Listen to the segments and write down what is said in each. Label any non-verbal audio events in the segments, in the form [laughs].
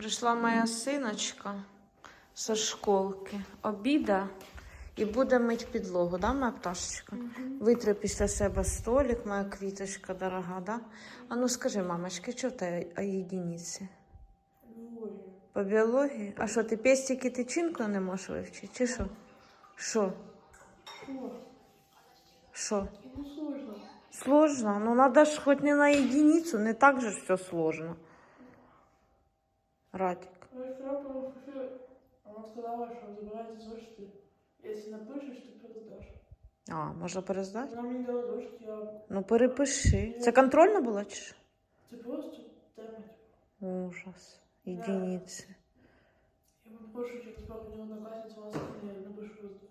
Прийшла моя синочка зі школки, обіда і буде мить підлогу, да, моя пташечка? Витри після себе столик, моя квіточка дорога, да? А ну скажи, мамочки, що ти о єдиниці? По біології? А що, ти пестики тичинку не можеш вивчити? Чи що? Що? Що? Ну, сложно. Сложно? Ну надо ж хоть не на единицу, не так же все сложно. Радик. Ну, и вчера потому что она сказала, что забирайте зошиты. Если напишешь, то передашь. А, можна перездати? Она мне дала зошит, я... Ну перепиши. Це контрольна була чи що? Ты просто тема. Ужас. Единиці. Я попрошу через пару дней одноклассницу, она сказала, я напишу воздух.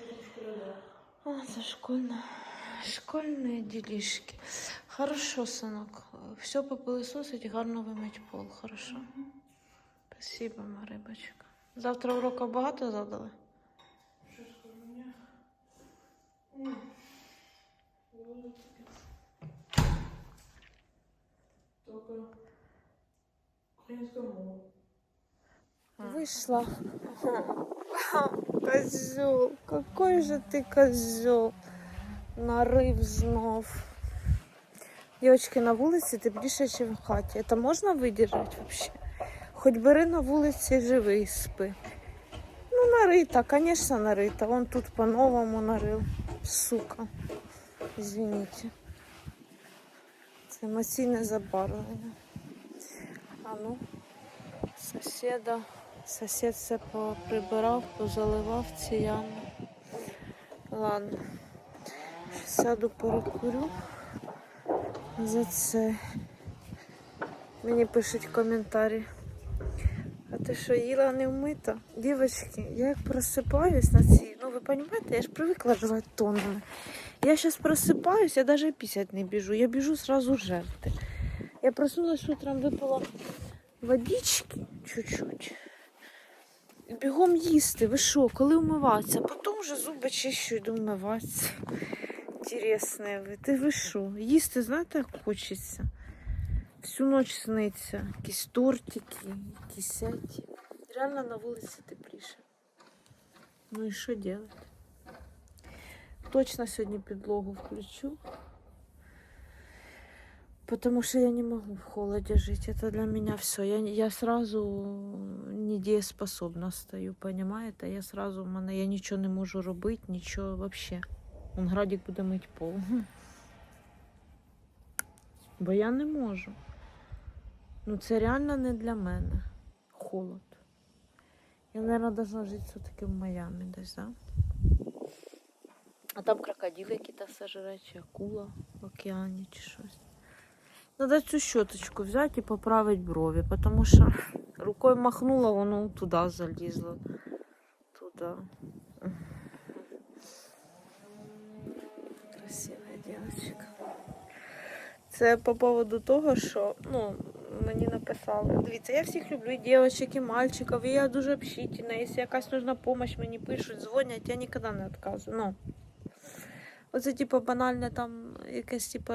Я в школе, да. А, це школьна. Школьні ділішки. Хорошо, синок. Все попилисосить гарно вимить пол. Хорошо. Спасибо, моя рибочка. Завтра урока багато задали? Скажу. Только. Вышла. [laughs] Козел, какой же ты козел. Нарив знов. Дівчатки, на вулиці тепліше, ніж в хаті. Це можна видержати взагалі? Хоч бери на вулиці живий спи. Ну, нарита, звісно, нарита. Вон тут по-новому нарив. Сука. Извините. Це емоційне забарвлення. А ну, сусіда. Сусід все поприбирав, позаливав ці ями. Ладно. Сяду перекурю за це. Мені пишуть коментарі. А ти що, їла не вмита? Дівчатки, я як просипаюсь на цій, ну ви розумієте, я ж привикла жрати тоннами. Я зараз просипаюсь, я навіть пісять не біжу, я біжу сразу жерти. Я проснулась утром, випила водички чуть-чуть. Бігом їсти, ви що, коли вмиватися? Потім вже зуби чищу, йду вмиватися. Інтересне ви. Ти ви що? Їсти, знаєте, як хочеться. Всю ніч сниться. Якісь тортики, якісь сяті. Реально на вулиці тепліше. Ну і що робити? Точно сьогодні підлогу включу. Потому что я не могу в холоде жить. Это для меня все. Я, я сразу недееспособна стою, понимаєте? Я сразу в мене я нічого не можу робити, нічого вообще. Он градик буде мить пол. Бо я не можу. Ну це реально не для мене. Холод. Я, мабуть, должна жити все-таки в Майамі десь, да? А там крокодили якісь сожре, чи акула в океані, чи щось. Надо цю щоточку взяти і поправити брові, тому що рукою махнула, воно туди залізло. Туди. Красива дівчинка. Це по поводу того, що ну, мені написали. Дивіться, я всіх люблю, і дівчаток, і мальчиків, і я дуже общительна. Якщо якась нужна допомога, мені пишуть, дзвонять, я ніколи не відказую. Ну, оце, типу, банальне там якесь, типу,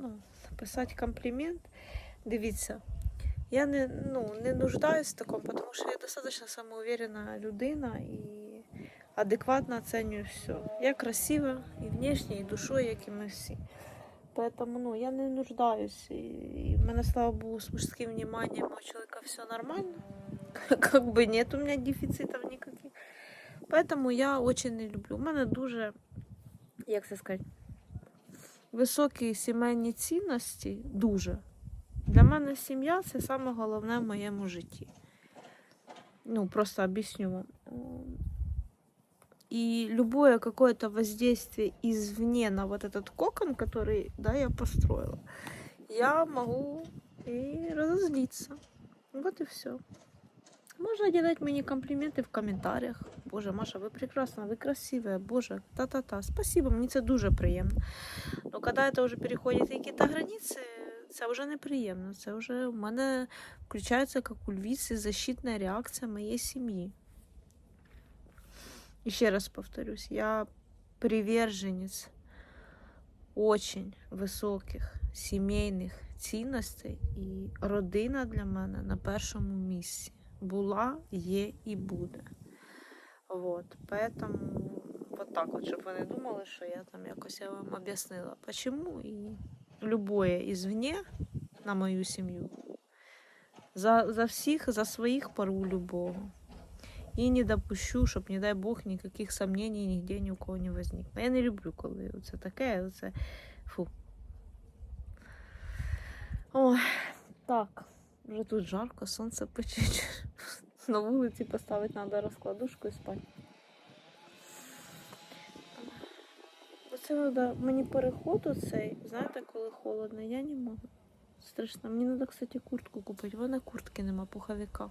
ну, писати комплімент. Дивіться, я не, ну, не нуждаюсь в такому, тому що я достатньо самоуверена людина і адекватно оценюю все. Я красива і внешне, і душою, як і ми всі. Поэтому ну, я не нуждаюсь. И, и в мене, слава богу, с мужским вниманием у человека все нормально. Как [laughs] бы нет у меня дефицитов никаких. Поэтому я очень не люблю. У мене дуже, як це сказати, високі сімейні цінності. Дуже. Для мене сім'я це саме головне в моєму житті. Ну, просто объясню вам. И любое какое-то воздействие извне на вот этот кокон, который да, я построила, я могу и разозлиться. Вот и все. Можно делать мне комплименты в комментариях. Боже, Маша, вы прекрасна, вы красивая, боже, та-та-та. Спасибо, мені це дуже приємно. Но когда это уже переходит якісь границі, це вже неприємно. Це вже у мене включається, як у львіці, защитна реакція моєї сім'ї. Еще раз повторюсь, я приверженец очень высоких сімейних цінностей, і родина для мене на першому місці була, є і буде. Вот, поэтому вот так вот, щоб ви не думали, що я там якось я вам об'яснила, почему і любое извне на мою сім'ю. За, за всіх, за своїх порву любого. І не допущу, щоб, не дай Бог, ніяких сомнений нігде ні у кого не возникло. Я не люблю, коли це таке, це фу. Ой, так, вже тут жарко, сонце пече. На вулиці поставити треба розкладушку і спати. Оце треба мені переход оцей, знаєте, коли холодно, я не можу. Страшно. Мені треба, кстати, куртку купити. В мене куртки нема, пуховика.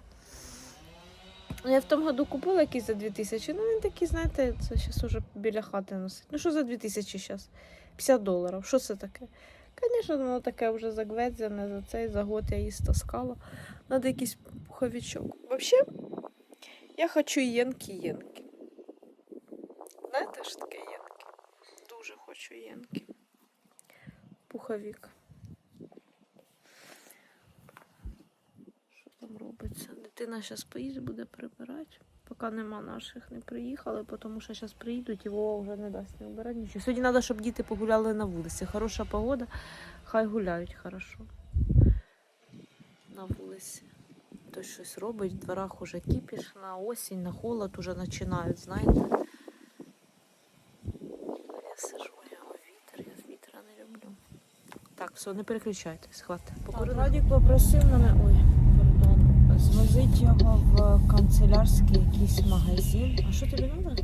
Я в тому году купила якийсь за 2000. Ну він такий, знаєте, це зараз уже біля хати носить. Ну що за 2000 зараз? 50 доларів. Що це таке? Звісно, воно таке вже загведзяне за цей, за год я її стаскала. Надо якийсь пуховичок. Взагалі, я хочу єнки-єнки. Знаєте, що таке єнки? Дуже хочу єнки. Пуховик. Що там робиться? Дитина зараз поїде, буде прибирати. Поки нема наших, не приїхали, тому що зараз приїдуть і Вова вже не дасть не вбирати нічого. Сьогодні треба, щоб діти погуляли на вулиці. Хороша погода, хай гуляють хорошо. На вулиці. Хтось щось робить, в дворах уже кіпіш, на осінь, на холод уже починають, знаєте. Я сижу, я вітер, я вітра не люблю. Так, все, не переключайтесь, хватить. Радік попросив мене, ой, пардон, його в канцелярський якийсь магазин. А що тобі треба?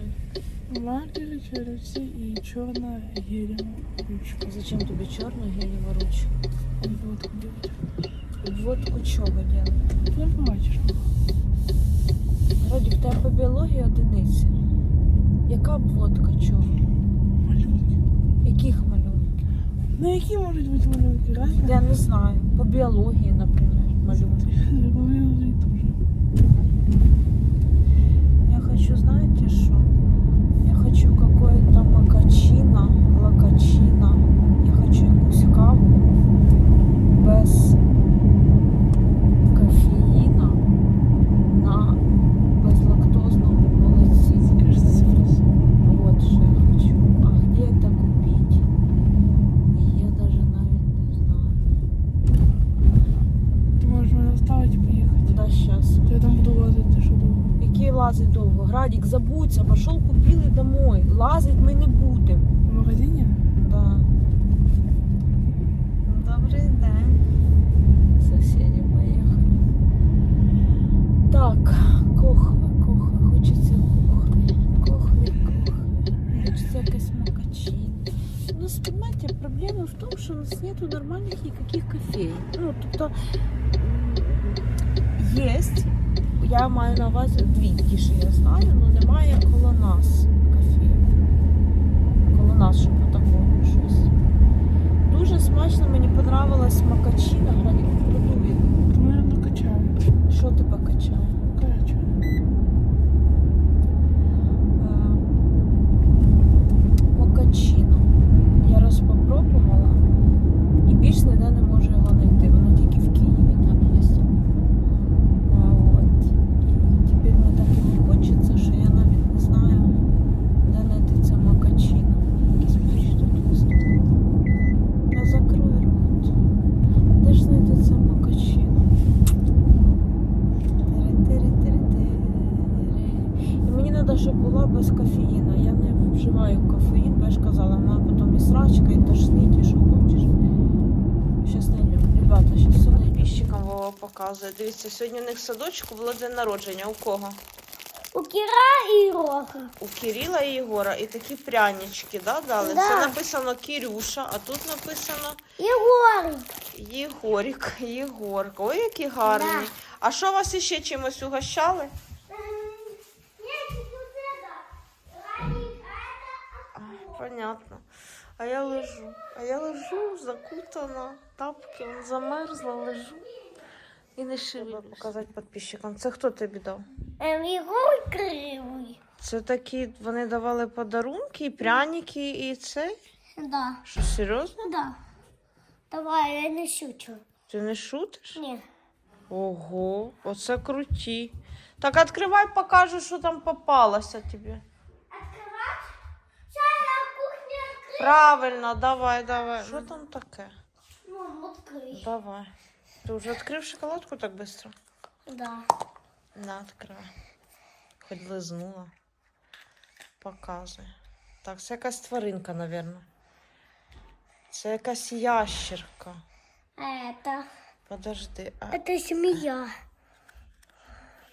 Маркери, черепці і чорна гелева ручка. Зачем тобі чорну гелєву ручку? Обводку делать. Обводку чого робити? Не бачиш. Радік, в тебе по біології одиниці. Яка обводка чого? Малюнки. Яких малюнків? Ну які можуть бути малюнки? Разні? Я не знаю. По біології, наприклад, малюнки. Я хочу, знаете что? Я хочу какое-то макачино, лакачино. Я хочу якусь каву без кофеїна на безлактозному молоці. Кажется, цифрус. Вот что я хочу. А где это купить? Я даже навіть не знаю. Ти можеш мене оставити і поїхати. Да, сейчас. Я там буду лазити, що довго. Який лазить довго? Градик, забудься, пошел купили домой. Лазить ми не будемо. В магазині? Да. Добрий день. Сусіди поїхали. Так, кохве, кохве, хочеться кохве. Кохве, кохве. Хочеться якась макачина. У нас, понимаете, проблема в том, что у нас нету нормальных никаких кофеек. Ну, тобто м, есть, я маю на увазі дві, ті, що я знаю, але немає коло нас кофеїк. Коло нас, щоб такого щось. Дуже смачно, мені понравилась макачина, грані продує. То мене накачає. Що тебе качає? Короче. Е, Мокачино. Я раз попробувала і більш ніде не можу його знайти. Воно тільки в Києві там є. А, от. І тепер мені так і не хочеться, що я навіть не знаю, де знайти це мокачино. Якийсь ключ тут виступив. Я закрою рот. Де ж знайти це мокачино? Тири-тири-тири-тири. І мені треба, щоб була без кофеїна. Я не вживаю кофеїн, бо я ж казала, вона потім і срачка, і тошнить, і що хочеш. Щас найдем. Ребята, щас все підписчикам Вова показує. Дивіться, сьогодні у них в садочку було день народження. У кого? У Кіра і Роха. У Кирила і Єгора. І такі прянички, да, дали? Да. Це написано Кирюша, а тут написано Єгорик. Єгорик, Єгорка. Ой, які гарні. Да. А що вас іще чимось угощали? Понятно. А я лежу. А я лежу закутана, тапки, замерзла, лежу. І не шевелюсь. показати підписчикам. Це хто тобі дав? Ем, кривий. Це такі, вони давали подарунки, і пряники, і це. Да. Що, серйозно? Да. Давай, я не шучу. Ти не шутиш? Ні. Ого, оце круті. Так відкривай, покажу, що там попалося тобі. Открывать? Сейчас кухня Правильно, давай, давай. Що там таке? Ну, открой. Давай. Ти вже відкрив шоколадку так швидко? Да. На, відкривай. Хоч лизнула. Показує. Так, це якась тваринка, напевно. Це якась ящерка. Это, Подожди. А... это семья.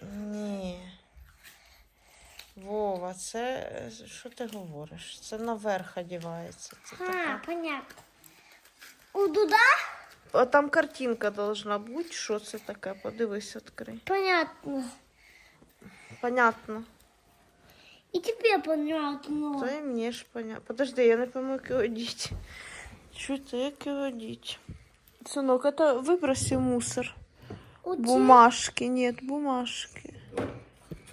Ні. Вова, це що ти говориш? Це наверх одівається. Це А, така... понятно. У Дуда? А там картинка должна бути. Що це таке? Подивись, відкрий. Понятно. Понятно. И тебе понятно. То і мені ж понятно. Подожди, я не пойму, як його діть. Що це, як його діть? Сынок, это выброси мусор. У Бумажки, нет, бумажки.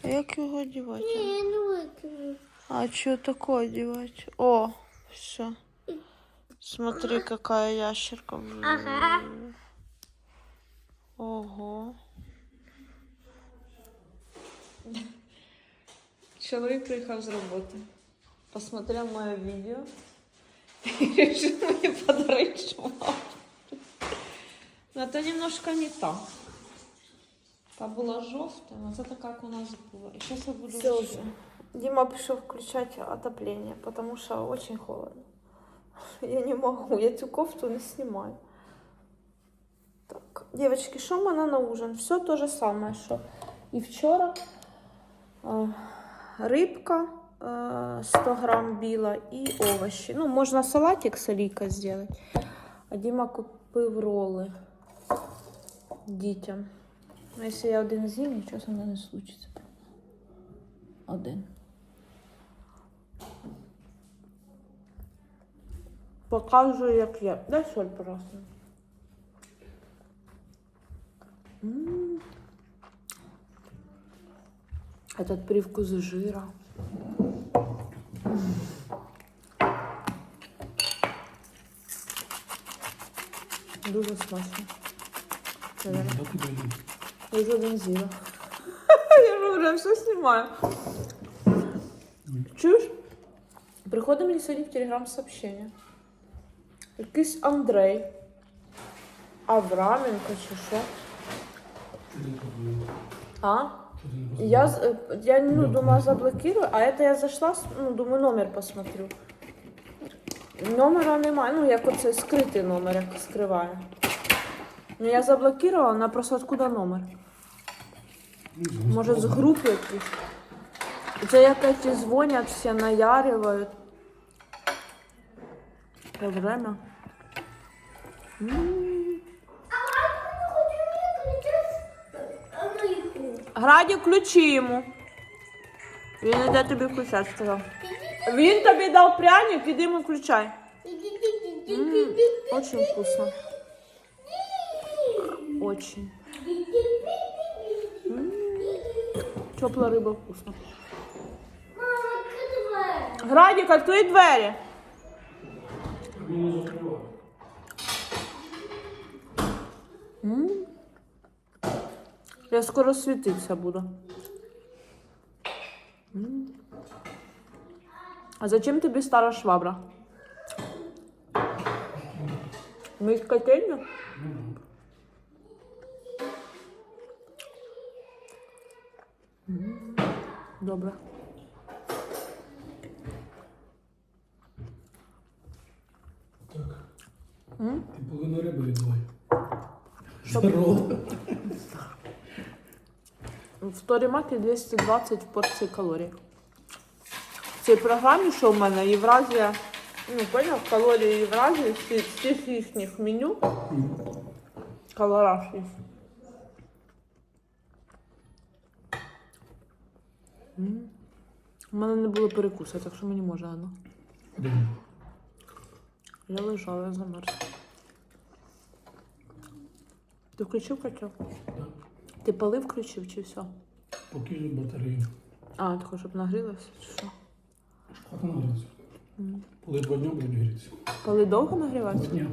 А як його одівати? Не, я не выкину. А что такое одевать? О, все. Смотри, какая ящерка. Ага. Ого. Чоловік приїхав з роботи. Посмотрел моє відео [laughs] і вирішив мені подарити швабру. Ну, це немножко не так. Та була жовта, а це така, як у нас була. І зараз я буду Всё вчити. уже. Дима пришел включать отопление, потому что очень холодно. Я не могу, я эту кофту не снимаю. Так, девочки, что мы на ужин? Все то же самое, что и вчера. А, Рыбка а, 100 грамм біла і овощи. Ну, можна салатик з олійкою зробити. А Діма купив роли дітям. Ну, якщо я один з'їм, нічого со мною не случиться. Один. Показую, як я. Дай соль, пожалуйста. М. Этот привкус жира. М. Дуже смачно. Наверно. Я [laughs] вже один з'їла. Я ж говорю, я все знімаю. Чуєш? Приходить мені сьогодні в телеграм сообщення. Якийсь Андрей. Авраменко чи що. А? Я, я ну, думала, заблокирую, а это я зайшла, ну, думаю, номер посмотрю. Номера немає, ну як оце скритий номер, як скриваю. Ну я заблокировала, вона просто откуда номер? Може з групи якісь. Це якось дзвонять, всі наяривають. Це время. Граді, включи йому. Він іде тобі включати, сказав. Він тобі дав пряник, іди йому включай. М, Очень вкусно. Очень. Тепла риба открывай. Градік, відкрий двері. М. Я скоро світитися буду. А зачем тобі стара швабра? Мить котельню? Добре. Так. М? Ти половину риби віддавай. Здорово. В Торімакі 220 порцій калорій. В цій програмі, що в мене Євразія, ну, поняв, калорії Євразії, всі, всіх їхніх меню. Калораж. У мене не було перекусу, так що мені можна одно. Я лежала, я замерзла. Ти включив котел? Так. Ти пали включив чи все? Поки ж батарею. А, тако, щоб нагрілося, чи що? Хвата нагрівся. М. Коли два дні будуть грітися. Пали довго Два нагріватися? дня.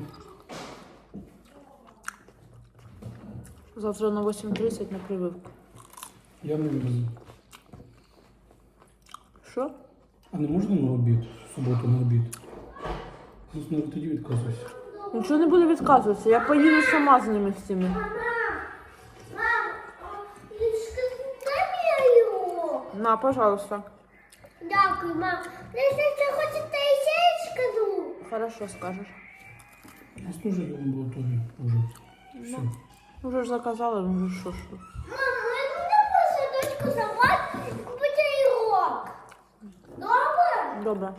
Завтра на 8.30 на прививку. Я не везу. Що? А не можна на обід? В суботу на обід? Ну, тоді відказуюся. Нічого не буду відказуватися, я поїду сама з ними всіми. На, пожалуйста. Дякую, мам. Якщо хочете, я ще скажу. Хорошо скажеш. У нас теж в амбулаторії вже. Все. Уже ж заказали, ну що ж. тут. Мама, я буду просто дочку забрати і купити ігрок. Добре? Добре.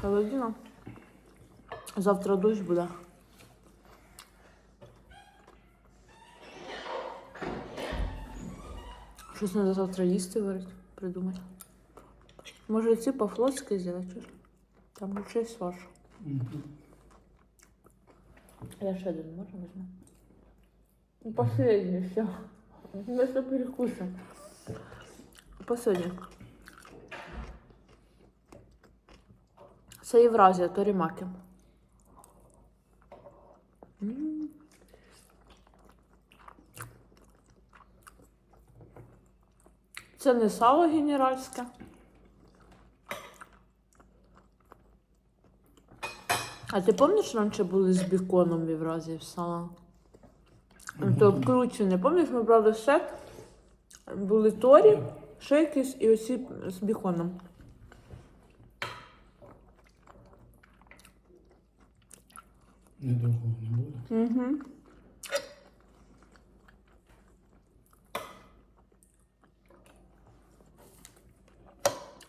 Холодина. Завтра дощ буде. Щось треба завтра їсти варити, придумати. Може ці по-флотськи зробити? Там лучше. Мгм. Я ще один можу візьму? Ну, Последний, все. Мы все перекусим. Последний. Це Євразія, Торімаки. М. Це не сало генеральське. А ти пам'ятаєш, раніше були з біконом в Євразії в сало? То вкручене. Пам'ятаєш, ми брали сет, були торі, шейкіс і оці з біконом. Недовго не буде. Угу.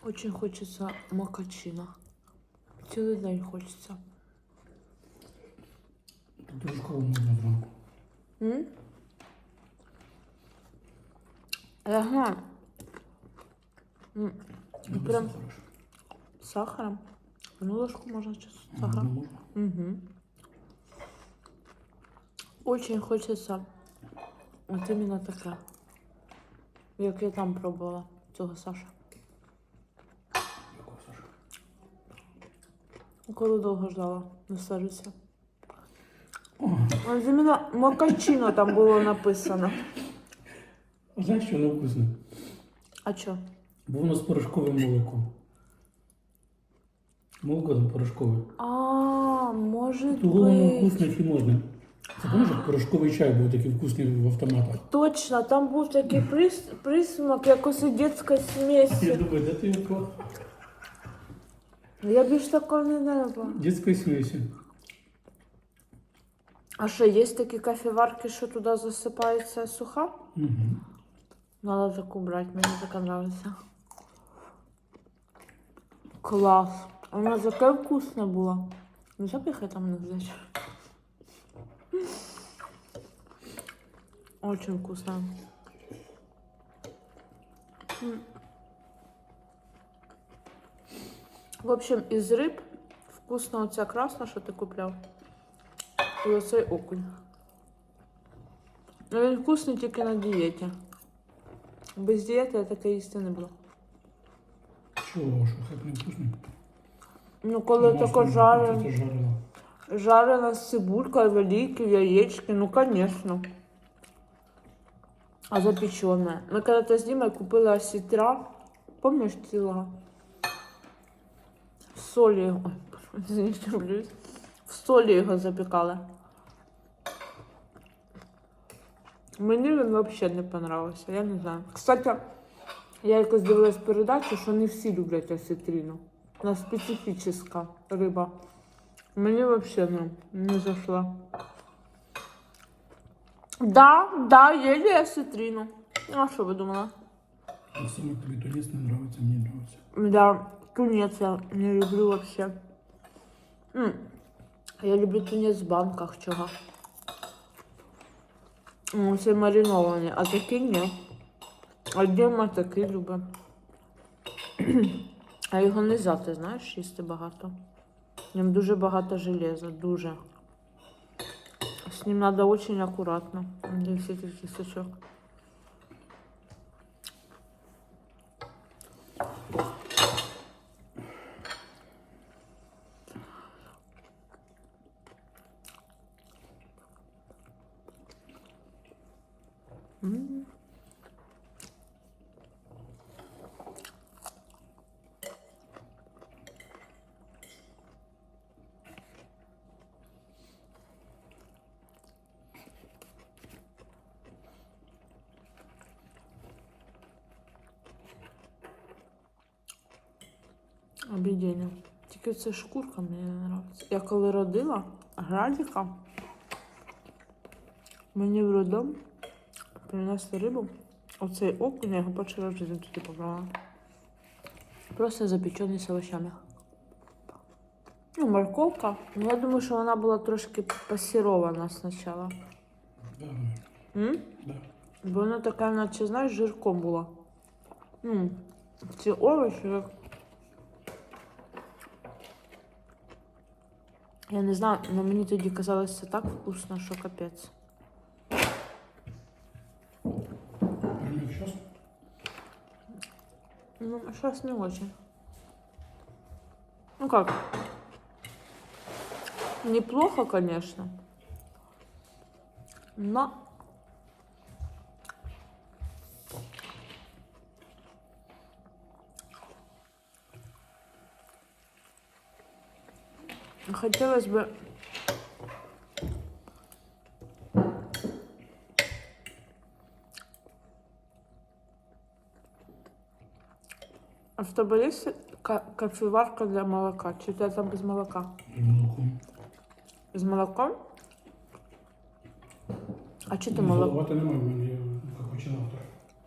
Очень хочеться макачина. Цілий день хочеться. Тут дуже холодно зранку. М? Ага. М, Ну, Прям сахара ж. з сахаром. Ну, ложку можна чи з Ага, сахаром. можна. Угу. Очень хочеться от іменно таке. Як я там пробувала цього Саша. Якого Саша? Коли довго ждала, не. От іменно макачино там було написано. А знаєш, що невкусне? А що? Бо воно з порошковим молоком. Молоко там порошкове. А, може Того воно бути. вкусне чи можна. Це пам'ятаєш, як порошковий чай був такий вкусний в автоматах. Точно, там був такий прис... присмак, якось дитяча Я смесь. думаю, де ти його? Я більш такого не знаю. Дітської смісі. А що, є такі кофеварки, що туди засипається суха? Угу. Надо таку брати, мені така нравиться. Клас. Вона така вкусна була. Ну, запихай там не взяти. Очень вкусно. В общем, із риб вкусна оця красна, що ти купляв. І оцей окунь. Ну, він вкусний тільки на дієті. Без дієти я таке їсти не буду. Чого, що так не вкусно? Ну, коли тако жарено, жарена з цибулькою, яєчки, ну, звісно. А запечене. Ми коли-то з Дімою купили осетра, пам'ятаєш цілого? В солі його. Ой. В солі його запікали. Мені він взагалі не понравився, я не знаю. Кстати, я якось дивилась передачу, що не всі люблять осетрину. Вона специфічна риба. Мені взагалі не, не зайшла. Да, да, ели осетрину. А що ви думала? А саме тобі тунець не нравиться, мені нравиться. Да, тунец я не люблю вообще. Я люблю тунец в банках чого. М, Це мариновані, а такі ні. А Діма такі любить. [clears throat] А його не можна, ти знаєш, їсти багато. Ньому дуже багато железа, дуже. З ним треба дуже акуратно. Дивіться, такий. М. Обідіння. Тільки це шкурка мені не подобається. Я коли родила градіка, мені в роддом принесли рибу. Оцей окунь, я його перший раз в житті туди побрала. Просто запечений з овощами. Ну, морковка. Ну, я думаю, що вона була трошки пасірована спочатку. М? да. Бо вона така, наче, знаєш, жирком була. Ну, ці овочі, як... Я не знаю, але мені тоді казалось це так вкусно, що капець. Ну, сейчас не очень. Ну как? Неплохо, конечно. Но... Хотелось бы... А в тебе є ка- кофеварка для молока? Чи у тебе там без молока? І молоком. З молоком? А чи ти Ну, молоко? Заливати немає, в мене є капучино автор.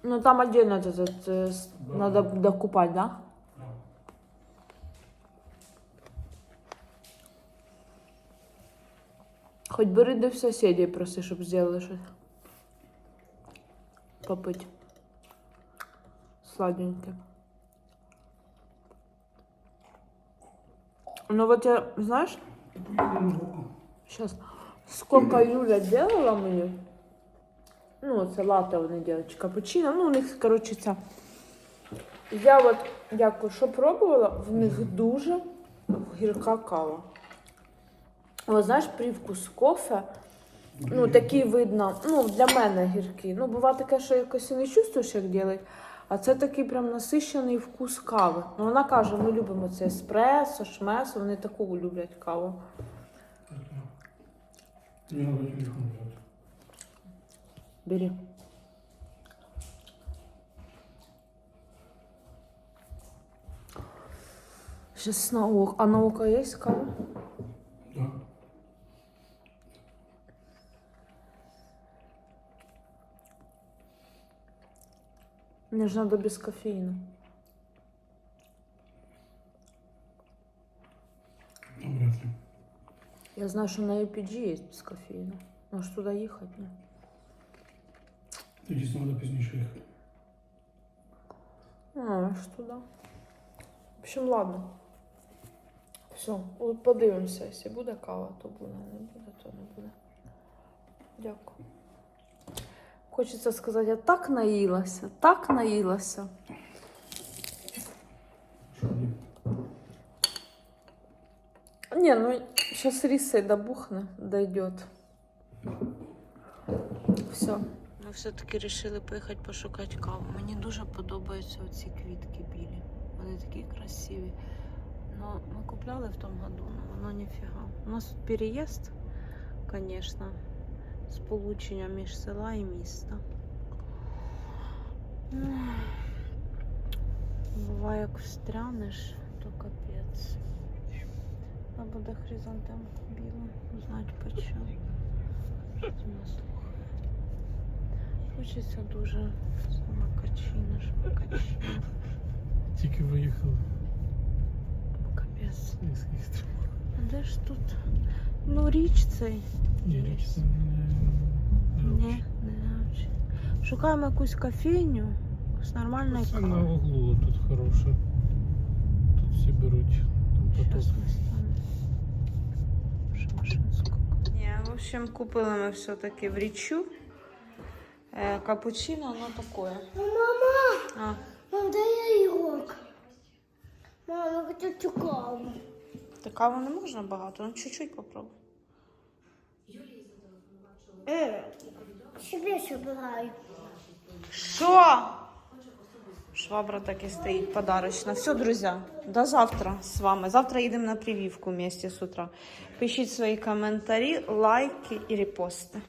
Ну там отдельно это, это, э, с- Да. надо докупать, да? Хоть бери до сусідей проси, щоб зробили щось. Попить. Сладеньке. Ну вот я, знаешь, Сейчас. Сколько Юля делала мені? Ну, це латте вони делають, чи капучино. Ну, у них, коротше, ця. Я от, дякую, що пробувала, в них дуже гірка кава. О, знаєш, привкус кофе. Ну, такий видно, ну, для мене гіркий. Ну, буває таке, що якось і не чувствуєш, як делать. А це такий прям насищений вкус кави. Ну, вона каже, ми любимо це еспресо, шмесо, вони таку люблять каву. Бери. Сейчас наука. А наука есть кава? Да. Мне же надо без кофеина. Ну, вряд ли. Я знаю, что на APG есть без кофеина. Может туда ехать? Нет? Тоді треба пізніше їхати. А, аж туда. В общем, ладно. Все, от подивимося. Якщо буде кава, то буде. Не буде, то не буде. Дякую. Хочеться сказати, я так наїлася, так наїлася. Не, ну сейчас рисой добухне, дойдет. Все. Ми все-таки вирішили поїхати пошукати каву. Мені дуже подобаються оці квітки білі. Вони такі красиві. Ну, ми купляли в тому году, але воно ніфіга. У нас тут переїзд, звісно, сполучення між села і міста. Ах. Буває, як встрянеш, то капець. А буде хризантем білий, знать почем. Що це у нас слухає? Хочеться дуже самокачина, шмакачина. Тільки виїхали Капець. із Хістру. А де ж тут? Ну, річ цей. Ні, річ не не знаю. Шукаємо якусь кофейню з нормальною Це на углу тут хороше. Тут всі беруть. Там поток. Ні, в общем, купили ми все-таки в річу. Е, капучино, оно такое. Мама, А, мам, дай игрок. Мама, я хочу цукаву. та каву не можна багато, ну чуть-чуть попробуй. Э, Себе собираю. Що? Швабра так і стоїть подарочна. Все, друзі, до завтра з вами. Завтра їдемо на прививку вместе з утра. Пишіть свої коментарі, лайки і репости.